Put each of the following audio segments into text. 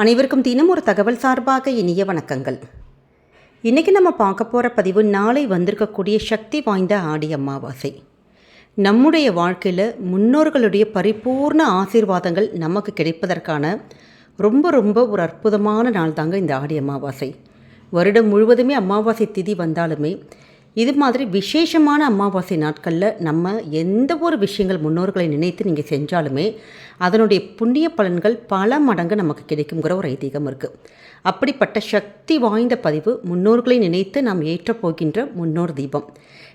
அனைவருக்கும் தினம் ஒரு தகவல் சார்பாக இனிய வணக்கங்கள். இன்றைக்கி நம்ம பார்க்க போகிற பதிவு நாளை வந்திருக்கக்கூடிய சக்தி வாய்ந்த ஆடி அமாவாசை. நம்முடைய வாழ்க்கையில் முன்னோர்களுடைய பரிபூர்ண ஆசீர்வாதங்கள் நமக்கு கிடைப்பதற்கான ரொம்ப ரொம்ப ஒரு அற்புதமான நாள் தாங்க இந்த ஆடி அமாவாசை. வருடம் முழுவதுமே அமாவாசை திதி வந்தாலுமே இது மாதிரி விசேஷமான அமாவாசை நாட்களில் நம்ம எந்த ஒரு விஷயங்கள் முன்னோர்களை நினைத்து நீங்கள் செஞ்சாலுமே அதனுடைய புண்ணிய பலன்கள் பல மடங்கு நமக்கு கிடைக்குங்கிற ஒரு ஐதீகம் இருக்குது அப்படிப்பட்ட சக்தி வாய்ந்த பதிவு முன்னோர்களை நினைத்து நாம் ஏற்றப் போகின்ற முன்னோர் தீபம்.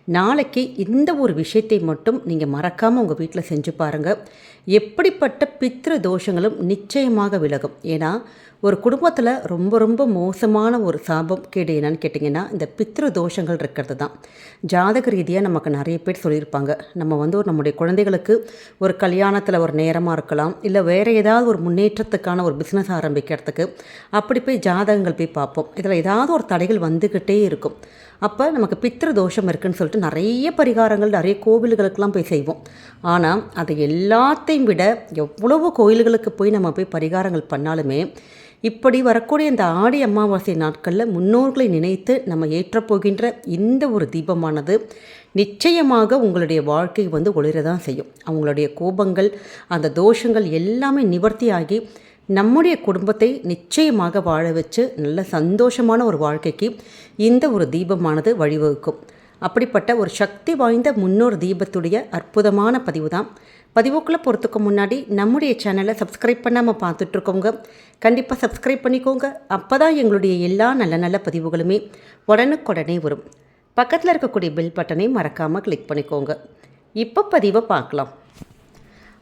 நாளைக்கு இந்த ஒரு விஷயத்தை மட்டும் நீங்கள் மறக்காமல் உங்கள் வீட்டில் செஞ்சு பாருங்கள் எப்படிப்பட்ட பித்திரு தோஷங்களும் நிச்சயமாக விலகும். ஏன்னா ஒரு குடும்பத்தில் ரொம்ப ரொம்ப மோசமான ஒரு சாபம் கேடு என்னன்னு கேட்டிங்கன்னா இந்த பித்ரு தோஷங்கள் இருக்கிறது தான். ஜாதக ரீதியாக நமக்கு நிறைய பேர் சொல்லியிருப்பாங்க. நம்ம வந்து ஒரு நம்முடைய குழந்தைகளுக்கு ஒரு கல்யாணத்தில் ஒரு நேரமாக இருக்கலாம் இல்லை வேறு ஏதாவது ஒரு முன்னேற்றத்துக்கான ஒரு பிஸ்னஸ் ஆரம்பிக்கிறதுக்கு அப்படி போய் ஜாதகங்கள் போய் பார்ப்போம். இதில் ஏதாவது ஒரு தடைகள் வந்துக்கிட்டே இருக்கும். அப்போ நமக்கு பித்திரு தோஷம் இருக்குன்னு சொல்லிட்டு நிறைய பரிகாரங்கள் நிறைய கோவில்களுக்கெல்லாம் போய் செய்வோம். ஆனால் அதை எல்லாத்தையும் விட எவ்வளவு கோயில்களுக்கு போய் நம்ம போய் பரிகாரங்கள் பண்ணாலுமே இப்படி வரக்கூடிய இந்த ஆடி அமாவாசை நாட்களில் முன்னோர்களை நினைத்து நம்ம ஏற்றப்போகின்ற இந்த ஒரு தீபமானது நிச்சயமாக உங்களுடைய வாழ்க்கை வந்து ஒளிரதான் செய்யும். அவங்களுடைய கோபங்கள் அந்த தோஷங்கள் எல்லாமே நிவர்த்தியாகி நம்முடைய குடும்பத்தை நிச்சயமாக வாழ வச்சு நல்ல சந்தோஷமான ஒரு வாழ்க்கைக்கு இந்த ஒரு தீபமானது வழிவகுக்கும். அப்படிப்பட்ட ஒரு சக்தி வாய்ந்த முன்னோர் தீபத்துடைய அற்புதமான பதிவு தான் பதிவுக்குள்ளே போகிறதுக்கு முன்னாடி நம்முடைய சேனலை சப்ஸ்கிரைப் பண்ணாமல் பார்த்துட்ருக்கோங்க. கண்டிப்பாக சப்ஸ்கிரைப் பண்ணிக்கோங்க. அப்போ தான் எங்களுடைய எல்லா நல்ல நல்ல பதிவுகளுமே உடனுக்குடனே வரும். பக்கத்தில் இருக்கக்கூடிய பெல் பட்டனை மறக்காமல் கிளிக் பண்ணிக்கோங்க. இப்போ பதிவை பார்க்கலாம்.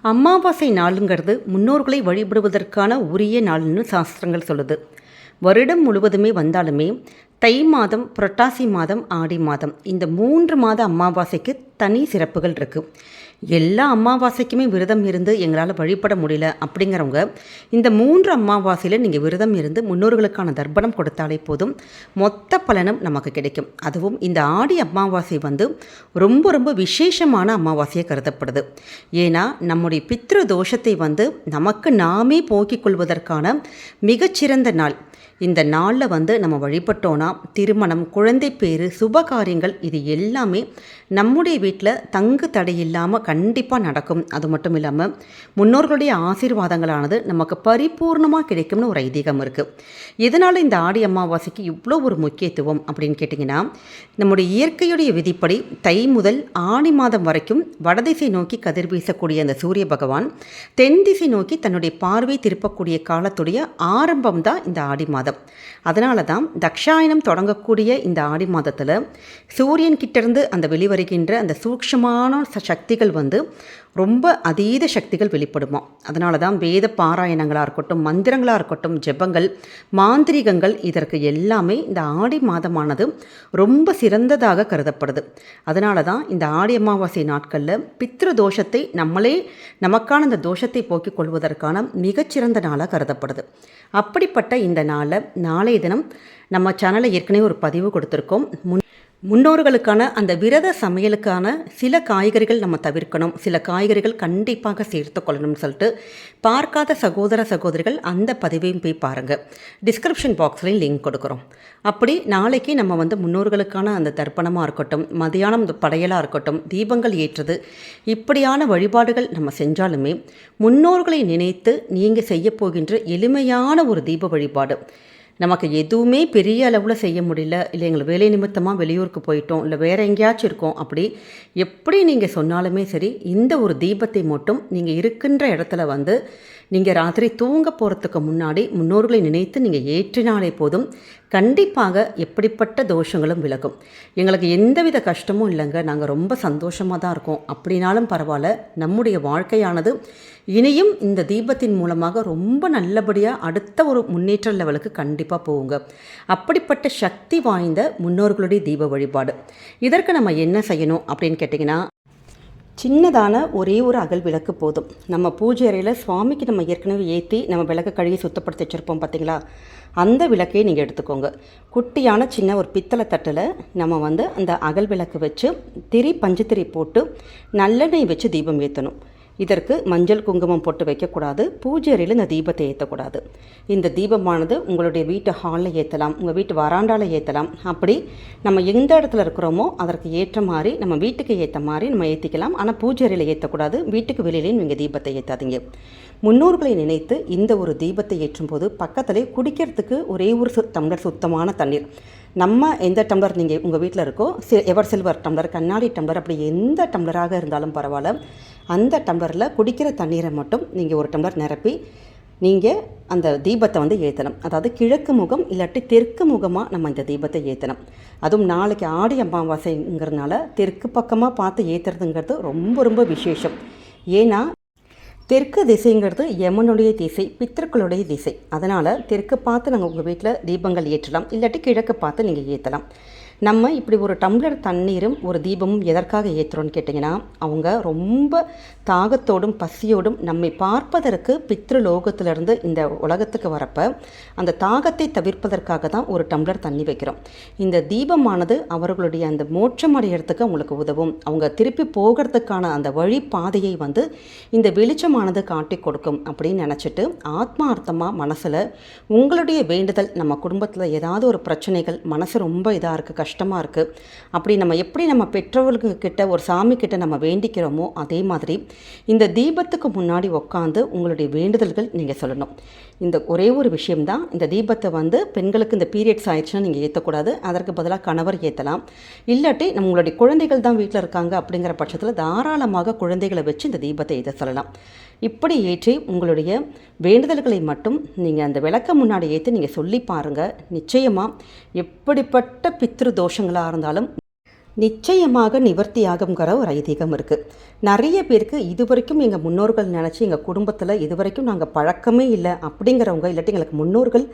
அமாவாசை நாளுங்கிறது முன்னோர்களை வழிபடுவதற்கான உரிய நாள்னு சாஸ்திரங்கள் சொல்லுது. வருடம் முழுவதுமே வந்தாலுமே தை மாதம் புரட்டாசி மாதம் ஆடி மாதம் இந்த மூன்று மாத அமாவாசைக்கு தனி சிறப்புகள் இருக்குது எல்லா அமாவாசைக்குமே விரதம் இருந்து எங்களால் வழிபட முடியல அப்படிங்கிறவங்க இந்த மூன்று அமாவாசையில் நீங்கள் விரதம் இருந்து முன்னோர்களுக்கான தர்ப்பணம் கொடுத்தாலே போதும். மொத்த பலனும் நமக்கு கிடைக்கும். அதுவும் இந்த ஆடி அமாவாசை வந்து ரொம்ப ரொம்ப விசேஷமான அமாவாசையாக கருதப்படுது. ஏன்னா நம்முடைய பித்ரு தோஷத்தை வந்து நமக்கு நாமே போக்கிக் கொள்வதற்கான மிகச்சிறந்த நாள். இந்த நாளில் வந்து நம்ம வழிபட்டோன்னா திருமணம் குழந்தை பேர் சுப காரியங்கள் இது எல்லாமே நம்முடைய வீட்டில் தங்கு தடை இல்லாமல் கண்டிப்பாக நடக்கும். அது மட்டும் இல்லாமல் முன்னோர்களுடைய ஆசீர்வாதங்களானது நமக்கு பரிபூர்ணமாக கிடைக்கும்னு ஒரு ஐதீகம் இருக்குது இதனால் இந்த ஆடி அமாவாசைக்கு இவ்வளோ ஒரு முக்கியத்துவம் அப்படின்னு கேட்டிங்கன்னா நம்முடைய இயற்கையுடைய விதிப்படி தை முதல் ஆணி மாதம் வரைக்கும் வடதிசை நோக்கி கதிர் வீசக்கூடிய அந்த சூரிய பகவான் தென் திசை நோக்கி தன்னுடைய பார்வை திருப்பக்கூடிய காலத்துடைய ஆரம்பம் தான் இந்த ஆடி மாதம். அதனால தான் தக்ஷாயனம் தொடங்கக்கூடிய இந்த ஆடி மாதத்தில் சூரியன் கிட்டேருந்து அந்த வெளிவருகின்ற அந்த சூக்ஷமான சக்திகள் வந்து ரொம்ப அதீத சக்திகள் வெளிப்படுமா. அதனால தான் வேத பாராயணங்களாக இருக்கட்டும் மந்திரங்களாக இருக்கட்டும் ஜெபங்கள் மாந்திரிகங்கள் இதற்கு எல்லாமே இந்த ஆடி மாதமானது ரொம்ப சிறந்ததாக கருதப்படுது. அதனால தான் இந்த ஆடி அமாவாசை நாட்களில் பித்ரு தோஷத்தை நம்மளே நமக்கான இந்த தோஷத்தை போக்கிக் கொள்வதற்கான மிகச்சிறந்த நாளாக கருதப்படுது. அப்படிப்பட்ட இந்த நாளை நாளைய தினம் நம்ம சேனலில் ஏற்கனவே ஒரு பதிவு கொடுத்துருக்கோம். முன் முன்னோர்களுக்கான அந்த விரத சமையலுக்கான சில காய்கறிகள் நம்ம தவிர்க்கணும். சில காய்கறிகள் கண்டிப்பாக சேர்த்து கொள்ளணும்னு சொல்லிட்டு பார்க்காத சகோதர சகோதரிகள் அந்த பதிவையும் போய் பாருங்கள் டிஸ்கிரிப்ஷன் பாக்ஸ்லேயும் லிங்க் கொடுக்குறோம். அப்படி நாளைக்கு நம்ம வந்து முன்னோர்களுக்கான அந்த தர்ப்பணமாக இருக்கட்டும் மதியானம் படையலாக இருக்கட்டும் தீபங்கள் ஏற்றது இப்படியான வழிபாடுகள் நம்ம செஞ்சாலுமே முன்னோர்களை நினைத்து நீங்கள் செய்ய போகின்ற எளிமையான ஒரு தீப வழிபாடு நமக்கு எதுவுமே பெரிய அளவில் செய்ய முடியல. இல்லை எங்களுக்கு வேலை நிமித்தமாக வெளியூருக்கு போயிட்டோம். இல்லை வேறு எங்கேயாச்சும் இருக்கோம். அப்படி எப்படி நீங்கள் சொன்னாலுமே சரி இந்த ஒரு தீபத்தை மட்டும் நீங்கள் இருக்கின்ற இடத்துல வந்து நீங்கள் ராத்திரி தூங்க போகிறதுக்கு முன்னாடி முன்னோர்களை நினைத்து நீங்கள் ஏற்றினாலே போதும். கண்டிப்பாக எப்படிப்பட்ட தோஷங்களும் விலகும். எங்களுக்கு எந்தவித கஷ்டமும் இல்லைங்க. நாங்கள் ரொம்ப சந்தோஷமாக தான் இருக்கோம். அப்படின்னாலும் பரவாயில்ல. நம்முடைய வாழ்க்கையானது இனியும் இந்த தீபத்தின் மூலமாக ரொம்ப நல்லபடியாக அடுத்த ஒரு முன்னேற்ற லெவலுக்கு கண்டிப்பாக போகுங்க. அப்படிப்பட்ட சக்தி வாய்ந்த முன்னோர்களுடைய தீப வழிபாடு. இதற்கு நம்ம என்ன செய்யணும் அப்படின்னு கேட்டிங்கன்னா சின்னதான ஒரே ஒரு அகல் விளக்கு போதும். நம்ம பூஜை அறையில் சுவாமிக்கு நம்ம ஏற்கனவே ஏற்றி நம்ம விளக்கு கழுவி சுத்தப்படுத்தி வச்சுருப்போம் பார்த்தீங்களா அந்த விளக்கையே நீங்கள் எடுத்துக்கோங்க. குட்டியான சின்ன ஒரு பித்தளை தட்டில் நம்ம வந்து அந்த அகல் விளக்கு வச்சு திரி பஞ்சு திரி போட்டு நல்லெண்ணெய் வச்சு தீபம் ஏற்றணும் இதற்கு மஞ்சள் குங்குமம் போட்டு வைக்கக்கூடாது. பூஜை அறையில் இந்த தீபத்தை ஏற்றக்கூடாது இந்த தீபமானது உங்களுடைய வீட்டு ஹாலில் ஏற்றலாம் உங்கள் வீட்டு வராண்டாவில் ஏற்றலாம் அப்படி நம்ம எந்த இடத்துல இருக்கிறோமோ அதற்கு ஏற்ற மாதிரி நம்ம வீட்டுக்கு ஏற்ற மாதிரி நம்ம ஏற்றிக்கலாம் ஆனால் பூஜை அறையில் ஏற்றக்கூடாது வீட்டுக்கு வெளியிலையும் நீங்கள் தீபத்தை ஏற்றாதீங்க முன்னோர்களை நினைத்து இந்த ஒரு தீபத்தை ஏற்றும்போது பக்கத்திலே குடிக்கிறதுக்கு ஒரே ஒரு சு டம்ளர் சுத்தமான தண்ணீர். நம்ம எந்த டம்ளர் நீங்கள் உங்கள் வீட்டில் இருக்கோ சி எவர் சில்வர் டம்ளர் கண்ணாடி டம்ளர் அப்படி எந்த டம்ளராக இருந்தாலும் பரவாயில்ல. அந்த டம்ளரில் குடிக்கிற தண்ணீரை மட்டும் நீங்கள் ஒரு டம்ளர் நிரப்பி நீங்கள் அந்த தீபத்தை வந்து ஏற்றணும் அதாவது கிழக்கு முகம் இல்லாட்டி தெற்கு முகமாக நம்ம இந்த தீபத்தை ஏற்றணும் அதுவும் நாளைக்கு ஆடி அமாவாசைங்கிறதுனால தெற்கு பக்கமாக பார்த்து ஏற்றுறதுங்கிறது ரொம்ப ரொம்ப விசேஷம். ஏன்னா தெற்கு திசைங்கிறது யமனுடைய திசை பித்தர்களுடைய திசை. அதனால் தெற்கு பார்த்து நாங்கள் உங்கள் வீட்டில் தீபங்கள் ஏற்றலாம். இல்லாட்டி கிழக்கு பார்த்து நீங்கள் ஏற்றலாம் நம்ம இப்படி ஒரு டம்ளர் தண்ணீரும் ஒரு தீபமும் எதற்காக ஏற்றுறோன்னு கேட்டிங்கன்னா அவங்க ரொம்ப தாகத்தோடும் பசியோடும் நம்மை பார்ப்பதற்கு பித்ருலோகத்திலிருந்து இந்த உலகத்துக்கு வரப்ப அந்த தாகத்தை தவிர்ப்பதற்காக தான் ஒரு டம்ளர் தண்ணி வைக்கிறோம். இந்த தீபமானது அவர்களுடைய அந்த மோட்சம் அடையிறதுக்கு அவங்களுக்கு உதவும். அவங்க திருப்பி போகிறதுக்கான அந்த வழி பாதையை வந்து இந்த வெளிச்சமானது காட்டி கொடுக்கும் அப்படின்னு நினச்சிட்டு ஆத்மார்த்தமாக மனசில் உங்களுடைய வேண்டுதல் நம்ம குடும்பத்தில் ஏதாவது ஒரு பிரச்சனைகள் மனசு ரொம்ப இதாக இருக்குது கஷ்டமாக இருக்குது அப்படி நம்ம எப்படி நம்ம பெற்றவர்களுக்கு கிட்ட ஒரு சாமி கிட்ட நம்ம வேண்டிக்கிறோமோ அதே மாதிரி இந்த தீபத்துக்கு முன்னாடி உட்காந்து உங்களுடைய வேண்டுதல்கள் நீங்கள் சொல்லணும். இந்த ஒரே ஒரு விஷயம்தான். இந்த தீபத்தை வந்து பெண்களுக்கு இந்த பீரியட்ஸ் ஆயிடுச்சுன்னா நீங்கள் ஏற்றக்கூடாது அதற்கு பதிலாக கணவர் ஏற்றலாம் இல்லாட்டி நம்மளுடைய குழந்தைகள் தான் வீட்டில் இருக்காங்க அப்படிங்கிற பட்சத்தில் தாராளமாக குழந்தைகளை வச்சு இந்த தீபத்தை ஏற்ற சொல்லலாம். இப்படி ஏற்றி உங்களுடைய வேண்டுதல்களை மட்டும் நீங்கள் அந்த விளக்க முன்னாடி ஏற்றி நீங்கள் சொல்லி பாருங்கள் நிச்சயமாக எப்படிப்பட்ட பித்ரு தோஷங்களாக இருந்தாலும் நிச்சயமாக நிவர்த்தியாகுங்கிற ஒரு ஐதீகம் இருக்குது நிறைய பேருக்கு இது வரைக்கும் எங்கள் முன்னோர்கள் நினச்சி எங்கள் குடும்பத்தில் இது வரைக்கும் நாங்கள் பழக்கமே இல்லை அப்படிங்கிறவங்க இல்லாட்டி எங்களுக்கு முன்னோர்கள்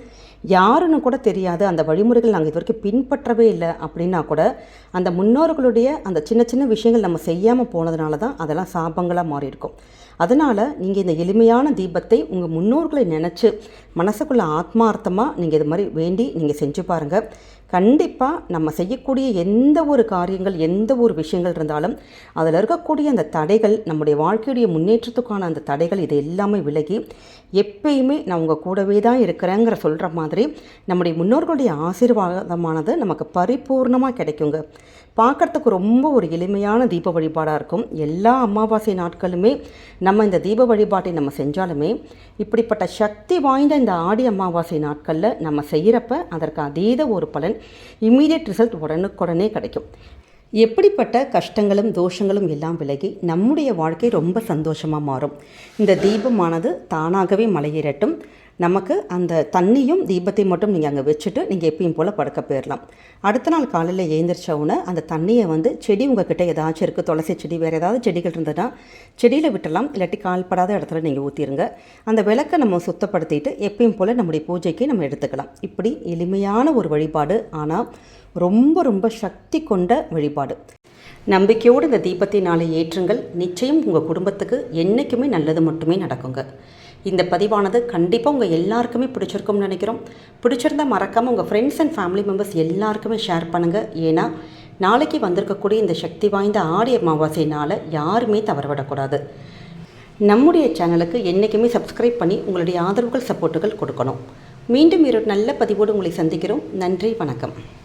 யாருன்னு கூட தெரியாது. அந்த வழிமுறைகள் நாங்கள் இது வரைக்கும் பின்பற்றவே இல்லை அப்படின்னா கூட அந்த முன்னோர்களுடைய அந்த சின்ன சின்ன விஷயங்கள் நம்ம செய்யாமல் போனதுனால தான் அதெல்லாம் சாபங்களாக மாறி இருக்கும் அதனால் நீங்கள் இந்த எளிமையான தீபத்தை உங்கள் முன்னோர்களை நினச்சி மனசுக்குள்ளே ஆத்மார்த்தமாக நீங்கள் இது மாதிரி வேண்டி நீங்கள் செஞ்சு பாருங்கள் கண்டிப்பாக நம்ம செய்யக்கூடிய எந்த ஒரு காரியங்கள் எந்த ஒரு விஷயங்கள் இருந்தாலும் அதில் இருக்கக்கூடிய அந்த தடைகள் நம்முடைய வாழ்க்கையுடைய முன்னேற்றத்துக்கான அந்த தடைகள் இது எல்லாமே விலகி எப்பயுமே நான் உங்கள் கூடவே தான் இருக்கிறேங்கிற சொல்கிற மாதிரி நம்முடைய முன்னோர்களுடைய ஆசீர்வாதமானது நமக்கு பரிபூர்ணமாக கிடைக்குங்க. பார்க்குறதுக்கு ரொம்ப ஒரு எளிமையான தீப வழிபாடாக இருக்கும். எல்லா அமாவாசை நாட்களுமே நம்ம இந்த தீப வழிபாட்டை நம்ம செஞ்சாலுமே இப்படிப்பட்ட சக்தி வாய்ந்த இந்த ஆடி அமாவாசை நாட்களில் நம்ம செய்கிறப்ப அதற்கு அதீத ஒரு பலன் இம்மீடியட் ரிசல்ட் உடனுக்குடனே கிடைக்கும். எப்படிப்பட்ட கஷ்டங்களும் தோஷங்களும் எல்லாம் விலகி நம்முடைய வாழ்க்கை ரொம்ப சந்தோஷமாக மாறும். இந்த தீபமானது தானாகவே மலையேறட்டும். நமக்கு அந்த தண்ணியும் தீபத்தை மட்டும் நீங்கள் அங்கே வச்சுட்டு நீங்கள் எப்பயும் போல் படுக்க போயிடலாம் அடுத்த நாள் காலையில் எழுந்திரிச்ச உடனே அந்த தண்ணியை வந்து செடி உங்ககிட்ட ஏதாச்சும் இருக்குது துளசி செடி வேறு ஏதாவது செடிகள் இருந்ததுன்னா செடியில் விட்டலாம் இல்லாட்டி கால்படாத இடத்துல நீங்கள் ஊற்றிடுங்க அந்த விளக்கை நம்ம சுத்தப்படுத்திட்டு எப்பயும் போல் நம்முடைய பூஜைக்கு நம்ம எடுத்துக்கலாம். இப்படி எளிமையான ஒரு வழிபாடு ஆனால் ரொம்ப ரொம்ப சக்தி கொண்ட வழிபாடு. நம்பிக்கையோடு இந்த தீபத்தை நாளை ஏற்றுங்கள். நிச்சயம் உங்கள் குடும்பத்துக்கு என்றைக்குமே நல்லது மட்டுமே நடக்குங்க. இந்த பதிவானது கண்டிப்பாக உங்கள் எல்லாருக்குமே பிடிச்சிருக்கும்னு நினைக்கிறோம். பிடிச்சிருந்தா மறக்காமல் உங்கள் ஃப்ரெண்ட்ஸ் அண்ட் ஃபேமிலி மெம்பர்ஸ் எல்லாருக்குமே ஷேர் பண்ணுங்கள் ஏன்னா நாளைக்கு வந்திருக்கக்கூடிய இந்த சக்தி வாய்ந்த ஆடி அமாவாசைனால் யாருமே தவறவிடக்கூடாது. நம்முடைய சேனலுக்கு என்றைக்குமே சப்ஸ்கிரைப் பண்ணி உங்களுடைய ஆதரவுகள் சப்போர்ட்டுகள் கொடுக்கணும். மீண்டும் ஒரு நல்ல பதிவோடு உங்களை சந்திக்கிறோம். நன்றி வணக்கம்.